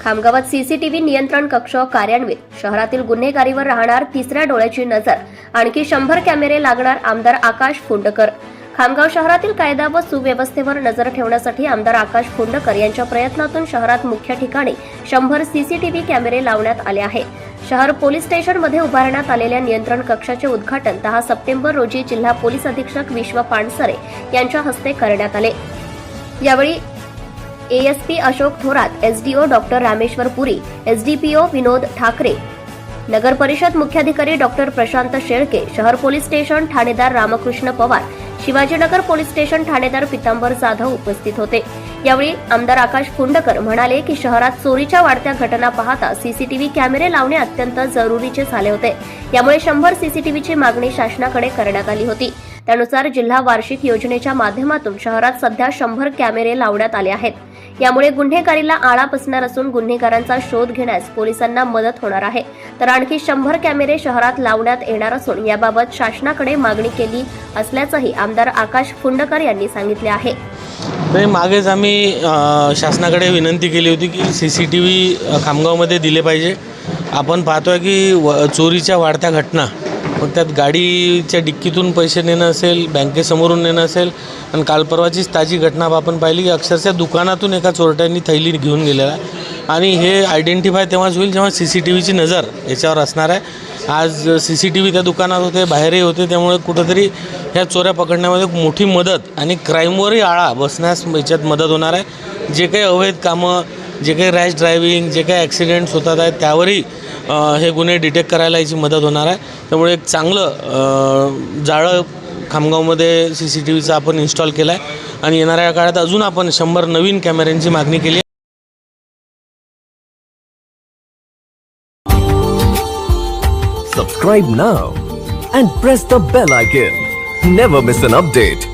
खामगावात CCTV नियंत्रण कक्ष कार्यान्वित. शहरातील गुन्हेगारीवर राहणार तिसऱ्या डोळ्याची नजर. आणखी शंभर कॅमेरे लागणार आमदार आकाश फुंडकर. खामगाव शहरातील कायदा व सुव्यवस्थेवर नजर ठेवण्यासाठी आमदार आकाश फुंडकर यांच्या प्रयत्नातून शहरात मुख्य ठिकाणी शंभर सीसीटीव्ही कॅमेरे लावण्यात आले आहे शहर पोलीस स्टेशनमध्ये उभारण्यात आलेल्या नियंत्रण कक्षाचे उद्घाटन दहा सप्टेंबर रोजी जिल्हा पोलीस अधीक्षक विश्व पानसरे यांच्या हस्ते करण्यात आले. यावेळी ASP Ashok Thorat SDO doctor Rameshwar Puri SDPO Vinod Thackeray. नगर परिषद मुख्याधिकारी डॉक्टर प्रशांत शेळके शहर पोलीस स्टेशन ठाणेदार रामकृष्ण पवार शिवाजीनगर पोलीस स्टेशन ठाणेदार पितांबर जाधव उपस्थित होते. यावेळी आमदार आकाश कुंडकर म्हणाले की शहरात चोरीच्या वाढत्या घटना पाहता सीसीटीव्ही कॅमेरे लावणे अत्यंत जरुरीचे झाले होते. यामुळे शंभर सीसीटीव्हीची मागणी शासनाकडे करण्यात आली होती. त्यानुसार जिल्हा वार्षिक योजनेच्या माध्यमातून शहरात सध्या शंभर कॅमेरे लावण्यात आले आहेत. यामुळे गुन्हेगारीला आळा बसणार असून गुन्हेगारांचा शोध घेण्यास पोलिसांना मदत होणार आहे. तर आणखी शंभर कॅमेरे शहरात लावण्यात येणार असून याबाबत शासनाकडे मागणी केली असल्याचंही आमदार आकाश फुंडकर यांनी सांगितले आहे. नाही मागेच आम्ही शासनाकडे विनंती केली होती की सी सी टी व्ही खामगावमध्ये दिले पाहिजे. आपण पाहतोय की व चोरीच्या वाढत्या घटना मग त्यात गाडीच्या डिक्कीतून पैसे नेणं असेल बँकेसमोरून नेणं असेल आणि काल परवाचीच ताजी घटना आपण पाहिली की अक्षरशः दुकानातून एका चोरट्यांनी थैली घेऊन गेलेला. आहे आणि हे आयडेंटिफाय तेव्हाच होईल जेव्हा सी सी टी व्हीची नजर याच्यावर असणार आहे. आज सी सी टी व्ही त्या दुकानात होते बाहेरही होते त्यामुळे कुठंतरी ह्या चोऱ्या पकडण्यामध्ये मोठी मदत आणि क्राईमवरही आळा बसण्यास याच्यात मदत होणार आहे. जे काही अवैध कामं जे काही रॅश ड्रायव्हिंग जे काही ॲक्सिडेंट्स होतात आहेत त्यावरही हे गुन्हे डिटेक्ट करायला याची मदत होणार आहे त्यामुळे एक चांगलं जाळं खामगावमध्ये सी सी टी व्हीचं आपण इन्स्टॉल केलं आहे आणि येणाऱ्या काळात अजून आपण शंभर नवीन कॅमेऱ्यांची मागणी केली आहे Subscribe and press press the bell icon. Never miss an.